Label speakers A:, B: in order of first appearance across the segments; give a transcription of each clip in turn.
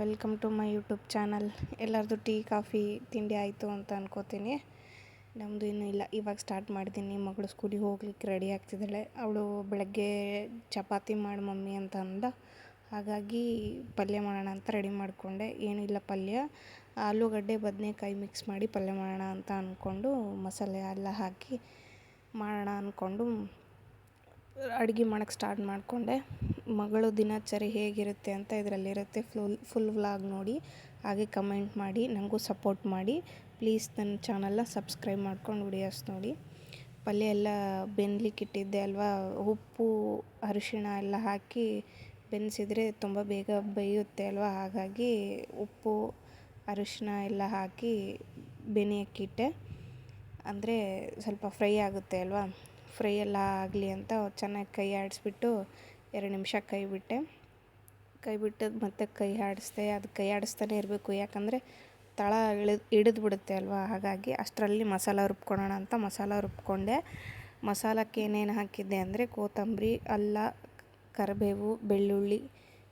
A: Welcome to my YouTube channel. ಎಲ್ಲರದು tea, coffee, ತಿಂಡಿ ಆಯಿತು ಅಂತ ಅನ್ಕೋತೀನಿ. ನಮ್ಮದು ಇನ್ನೂ ಇಲ್ಲ. ಇವಾಗ ಸ್ಟಾರ್ಟ್ ಮಾಡಿದ್ದೀನಿ ಮಗಳು ಸ್ಕೂಲಿಗೆ ಹೋಗ್ಲಿಕ್ಕೆ ರೆಡಿ ಆಗ್ತಿದ್ದಾಳೆ. ಅವಳು ಬೆಳಗ್ಗೆ ಚಪಾತಿ ಮಾಡಿ ಮಮ್ಮಿ ಅಂತ ಅಂದ. ಹಾಗಾಗಿ ಪಲ್ಯ ಮಾಡೋಣ ಅಂತ ರೆಡಿ ಮಾಡಿಕೊಂಡೆ. ಏನಿಲ್ಲ ಪಲ್ಯ. ಆಲೂಗಡ್ಡೆ, ಬದನೆಕಾಯಿ ಮಿಕ್ಸ್ ಮಾಡಿ ಪಲ್ಯ ಮಾಡೋಣ ಅಂತ ಅಂದ್ಕೊಂಡು ಮಸಾಲೆ ಎಲ್ಲ ಹಾಕಿ ಮಾಡೋಣ ಅಂದ್ಕೊಂಡು ಅಡುಗೆ ಮಾಡೋಕ್ಕೆ ಸ್ಟಾರ್ಟ್ ಮಾಡಿಕೊಂಡೆ. ಮಗಳು ದಿನಚರಿ ಹೇಗಿರುತ್ತೆ ಅಂತ ಇದರಲ್ಲಿರುತ್ತೆ ಫುಲ್ ಫುಲ್ ವ್ಲಾಗ್ ನೋಡಿ, ಹಾಗೆ ಕಮೆಂಟ್ ಮಾಡಿ ನನಗೂ ಸಪೋರ್ಟ್ ಮಾಡಿ. ಪ್ಲೀಸ್ ನನ್ನ ಚಾನಲ್ನ ಸಬ್ಸ್ಕ್ರೈಬ್ ಮಾಡ್ಕೊಂಡು ವಿಡಿಯೋಸ್ ನೋಡಿ. ಪಲ್ಯ ಎಲ್ಲ ಬೆನ್ಲಿಕ್ಕೆ ಇಟ್ಟಿದ್ದೆ ಅಲ್ವಾ, ಉಪ್ಪು, ಅರಿಶಿಣ ಎಲ್ಲ ಹಾಕಿ ಬೆನ್ಸಿದ್ರೆ ತುಂಬ ಬೇಗ ಬೇಯುತ್ತೆ ಅಲ್ವಾ, ಹಾಗಾಗಿ ಉಪ್ಪು, ಅರಿಶಿಣ ಎಲ್ಲ ಹಾಕಿ ಬೆನೆಯಕ್ಕಿಟ್ಟೆ ಅಂದರೆ ಸ್ವಲ್ಪ ಫ್ರೈ ಆಗುತ್ತೆ ಅಲ್ವಾ. ಫ್ರೈ ಎಲ್ಲ ಆಗಲಿ ಅಂತ ಚೆನ್ನಾಗಿ ಕೈ ಆಡಿಸ್ಬಿಟ್ಟು ಎರಡು ನಿಮಿಷ ಕೈ ಬಿಟ್ಟೆ. ಕೈ ಬಿಟ್ಟು ಮತ್ತೆ ಕೈ ಆಡಿಸ್ದೆ. ಅದು ಕೈ ಆಡಿಸ್ತಾನೆ ಇರಬೇಕು. ಯಾಕಂದರೆ ತಳ ಇಳಿದು, ಹಿಡಿದು ಬಿಡುತ್ತೆ ಅಲ್ವಾ? ಹಾಗಾಗಿ ಅಷ್ಟರಲ್ಲಿ ಮಸಾಲ ರುಬ್ಕೊಳ್ಳೋಣ ಅಂತ ಮಸಾಲ ರುಬ್ಕೊಂಡೆ. ಮಸಾಲಕ್ಕೆ ಏನೇನು ಹಾಕಿದ್ದೆ ಅಂದರೆ ಕೊತ್ತಂಬರಿ, ಅಲ್ಲ, ಕರಿಬೇವು, ಬೆಳ್ಳುಳ್ಳಿ,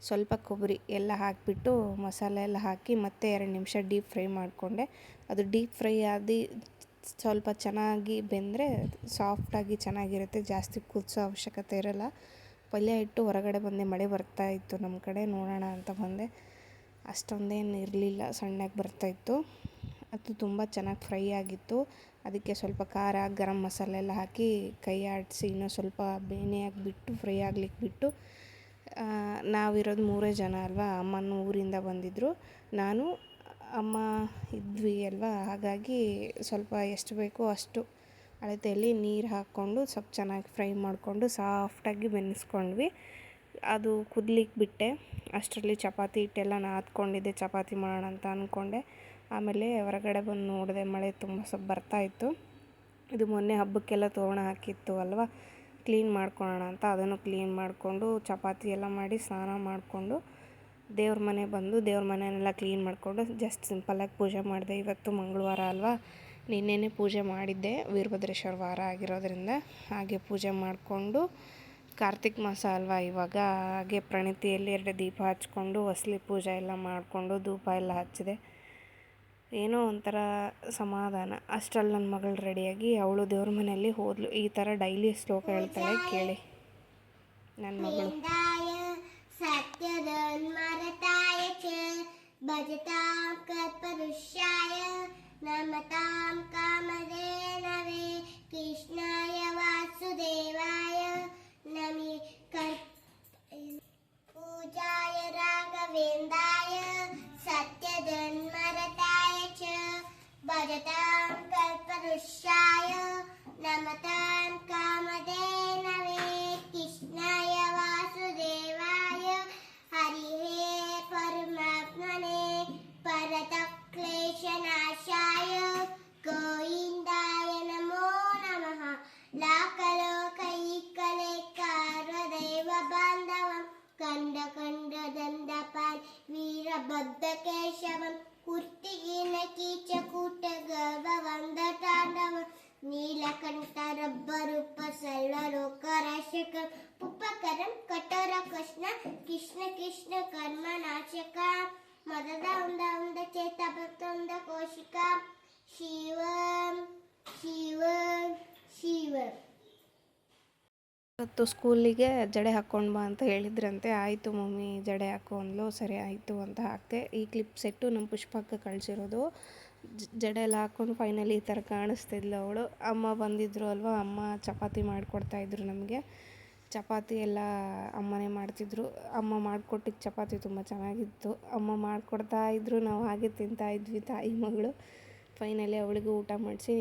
A: ಸ್ವಲ್ಪ ಕೊಬ್ಬರಿ ಎಲ್ಲ ಹಾಕಿಬಿಟ್ಟು ಮಸಾಲೆ ಎಲ್ಲ ಹಾಕಿ ಮತ್ತೆ ಎರಡು ನಿಮಿಷ ಡೀಪ್ ಫ್ರೈ ಮಾಡಿಕೊಂಡೆ. ಅದು ಡೀಪ್ ಫ್ರೈ ಆದಿ ಸ್ವಲ್ಪ ಚೆನ್ನಾಗಿ ಬೆಂದರೆ ಸಾಫ್ಟಾಗಿ ಚೆನ್ನಾಗಿರುತ್ತೆ, ಜಾಸ್ತಿ ಕುದಿಸೋ ಅವಶ್ಯಕತೆ ಇರೋಲ್ಲ. ಪಲ್ಯ ಇಟ್ಟು ಹೊರಗಡೆ ಬಂದೆ, ಮಳೆ ಬರ್ತಾ ಇತ್ತು ನಮ್ಮ ಕಡೆ, ನೋಡೋಣ ಅಂತ ಬಂದೆ. ಅಷ್ಟೊಂದೇನು ಇರಲಿಲ್ಲ, ಸಣ್ಣಗೆ ಬರ್ತಾಯಿತ್ತು ಅದು ತುಂಬ ಚೆನ್ನಾಗಿ ಫ್ರೈ ಆಗಿತ್ತು. ಅದಕ್ಕೆ ಸ್ವಲ್ಪ ಖಾರ, ಗರಂ ಮಸಾಲೆ ಎಲ್ಲ ಹಾಕಿ ಕೈ ಆಡಿಸಿ ಇನ್ನೂ ಸ್ವಲ್ಪ ಬೇನೆಯಾಗಿ ಬಿಟ್ಟು, ಫ್ರೈ ಆಗ್ಲಿಕ್ಕೆ ಬಿಟ್ಟು ನಾವಿರೋದು ಮೂರೇ ಜನ ಅಲ್ವಾ, ಅಮ್ಮನ ಊರಿಂದ ಬಂದಿದ್ದರು ನಾನು ಅಮ್ಮ ಇದ್ವಿ ಅಲ್ವಾ, ಹಾಗಾಗಿ ಸ್ವಲ್ಪ ಎಷ್ಟು ಬೇಕೋ ಅಷ್ಟು ಅಳತೆಯಲ್ಲಿ ನೀರು ಹಾಕ್ಕೊಂಡು ಸ್ವಲ್ಪ ಚೆನ್ನಾಗಿ ಫ್ರೈ ಮಾಡಿಕೊಂಡು ಸಾಫ್ಟಾಗಿ ಬೆನೆಸ್ಕೊಂಡ್ವಿ. ಅದು ಕುದ್ಲಿಕ್ಕೆ ಬಿಟ್ಟೆ. ಅಷ್ಟರಲ್ಲಿ ಚಪಾತಿ ಹಿಟ್ಟೆಲ್ಲ ನಾದ್ಕೊಂಡಿದ್ದೆ ಚಪಾತಿ ಮಾಡೋಣ ಅಂತ ಅಂದ್ಕೊಂಡೆ ಆಮೇಲೆ ಹೊರಗಡೆ ಬಂದು ನೋಡಿದೆ, ಮಳೆ ತುಂಬ ಸ್ವಲ್ಪ ಬರ್ತಾಯಿತ್ತು ಇದು ಮೊನ್ನೆ ಹಬ್ಬಕ್ಕೆಲ್ಲ ತೋರಣ ಹಾಕಿತ್ತು ಅಲ್ವಾ, ಕ್ಲೀನ್ ಮಾಡ್ಕೊಳ್ಳೋಣ ಅಂತ. ಅದನ್ನು ಕ್ಲೀನ್ ಮಾಡಿಕೊಂಡು ಚಪಾತಿ ಎಲ್ಲ ಮಾಡಿ ಸ್ನಾನ ಮಾಡಿಕೊಂಡು ದೇವ್ರ ಮನೆ ಬಂದು ದೇವ್ರ ಮನೆನೆಲ್ಲ ಕ್ಲೀನ್ ಮಾಡಿಕೊಂಡು ಜಸ್ಟ್ ಸಿಂಪಲ್ಲಾಗಿ ಪೂಜೆ ಮಾಡಿದೆ. ಇವತ್ತು ಮಂಗಳವಾರ ಅಲ್ವಾ? ನಿನ್ನೆನೇ ಪೂಜೆ ಮಾಡಿದ್ದೆ. ವೀರಭದ್ರೇಶ್ವರ ವಾರ ಆಗಿರೋದ್ರಿಂದ ಹಾಗೆ ಪೂಜೆ ಮಾಡಿಕೊಂಡು ಕಾರ್ತಿಕ್ ಮಾಸ ಅಲ್ವಾ ಇವಾಗ? ಹಾಗೆ ಪ್ರಣಿತಿಯಲ್ಲಿ ಎರಡು ದೀಪ ಹಚ್ಕೊಂಡು ಹೊಸಲಿ ಪೂಜೆ ಎಲ್ಲ ಮಾಡಿಕೊಂಡು ಧೂಪ ಎಲ್ಲ ಹಚ್ಚಿದೆ. ಏನೋ ಒಂಥರ ಸಮಾಧಾನ. ಅಷ್ಟರಲ್ಲಿ ನನ್ನ ಮಗಳು ರೆಡಿಯಾಗಿ ಅವಳು ದೇವ್ರ ಮನೆಯಲ್ಲಿ ಹೋದ್ಲು. ಈ ಥರ ಡೈಲಿ ಶ್ಲೋಕ ಹೇಳ್ತಾಳೆ ಕೇಳಿ. ನನ್ನ ಮಗಳು.
B: ഗബ്ദകേശവം കുർത്തിയിന കീച്ചക്കൂട്ട ഗർഭവന്ദതാണ്ഡവം నీలకంఠ రబ్బరూప సల్లలోక రాశకం పుప్పకరం కఠోర కృష్ణ కృష్ణ కృష్ణ కర్మ నాశక మదద ఉంద ఉంద చేత భక్త ఉంద కోశిక శివం
A: ಇವತ್ತು ಸ್ಕೂಲಿಗೆ ಜಡೆ ಹಾಕ್ಕೊಂಡು ಬಾ ಅಂತ ಹೇಳಿದ್ರಂತೆ, ಆಯಿತು ಮಮ್ಮಿ, ಜಡೆ ಹಾಕು ಅಂದ್ಲು, ಸರಿ ಆಯಿತು ಅಂತ ಹಾಕಿದೆ. ಈ ಕ್ಲಿಪ್ ಸೆಟ್ಟು ನಮ್ಮ ಪುಷ್ಪಕ್ಕೆ ಕಳಿಸಿರೋದು. ಜಡೆ ಎಲ್ಲ ಹಾಕ್ಕೊಂಡು ಫೈನಲಿ ಈ ಥರ ಕಾಣಿಸ್ತಿದ್ಲು ಅವಳು. ಅಮ್ಮ ಬಂದಿದ್ರು ಅಲ್ವಾ, ಅಮ್ಮ ಚಪಾತಿ ಮಾಡಿಕೊಡ್ತಾಯಿದ್ರು ನಮಗೆ. ಚಪಾತಿ ಎಲ್ಲ ಅಮ್ಮನೇ ಮಾಡ್ತಿದ್ರು. ಅಮ್ಮ ಮಾಡಿಕೊಟ್ಟಿದ್ದ ಚಪಾತಿ ತುಂಬ ಚೆನ್ನಾಗಿತ್ತು. ಅಮ್ಮ ಮಾಡಿಕೊಡ್ತಾ ಇದ್ರು, ನಾವು ಹಾಗೆ ತಿಂತಾ ಇದ್ವಿ ತಾಯಿ ಮಗಳು. ಫೈನಲಿ ಅವಳಿಗೂ ಊಟ ಮಾಡಿಸಿ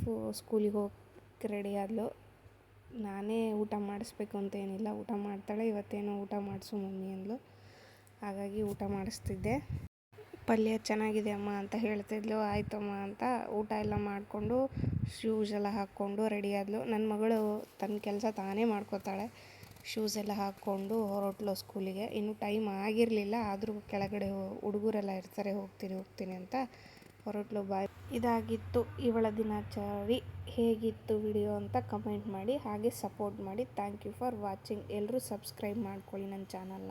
A: ಫು, ಸ್ಕೂಲಿಗೆ ಹೋಗಿ ರೆಡಿ ಆದಳು ನಾನೇ ಊಟ ಮಾಡಿಸ್ಬೇಕು ಅಂತ ಏನಿಲ್ಲ. ಊಟ ಮಾಡ್ತಾಳೆ. ಇವತ್ತೇನೋ ಊಟ ಮಾಡಿಸು ಮಮ್ಮಿ ಅಂದ್ಲು. ಹಾಗಾಗಿ ಊಟ ಮಾಡಿಸ್ತಿದ್ದೆ. ಪಲ್ಯ ಚೆನ್ನಾಗಿದೆ ಅಮ್ಮ ಅಂತ ಹೇಳ್ತಿದ್ಲು ಆಯ್ತಮ್ಮ ಅಂತ ಊಟ ಎಲ್ಲ ಮಾಡಿಕೊಂಡು ಶೂಸ್ ಎಲ್ಲ ಹಾಕ್ಕೊಂಡು ರೆಡಿ ಆದಳು ನನ್ನ ಮಗಳು ತನ್ನ ಕೆಲಸ ತಾನೇ ಮಾಡ್ಕೋತಾಳೆ. ಶೂಸ್ ಎಲ್ಲ ಹಾಕ್ಕೊಂಡು ಹೊರಟ್ಲು ಸ್ಕೂಲಿಗೆ ಇನ್ನೂ ಟೈಮ್ ಆಗಿರಲಿಲ್ಲ. ಆದರೂ ಕೆಳಗಡೆ ಹುಡುಗರೆಲ್ಲ ಇರ್ತಾರೆ ಹೋಗ್ತೀನಿ ಹೋಗ್ತೀನಿ ಅಂತ. ಹೊರಟ್ಲು ಬಾಯ್ ಇದಾಗಿತ್ತು. ಇವಳ ದಿನಾಚರಿ ಹೇಗಿತ್ತು ವಿಡಿಯೋ ಅಂತ ಕಮೆಂಟ್ ಮಾಡಿ, ಹಾಗೆ ಸಪೋರ್ಟ್ ಮಾಡಿ. Thank you for watching. ಎಲ್ಲರೂ ಸಬ್ಸ್ಕ್ರೈಬ್ ಮಾಡ್ಕೊಳ್ಳಿ ನನ್ನ ಚಾನಲ್ನ.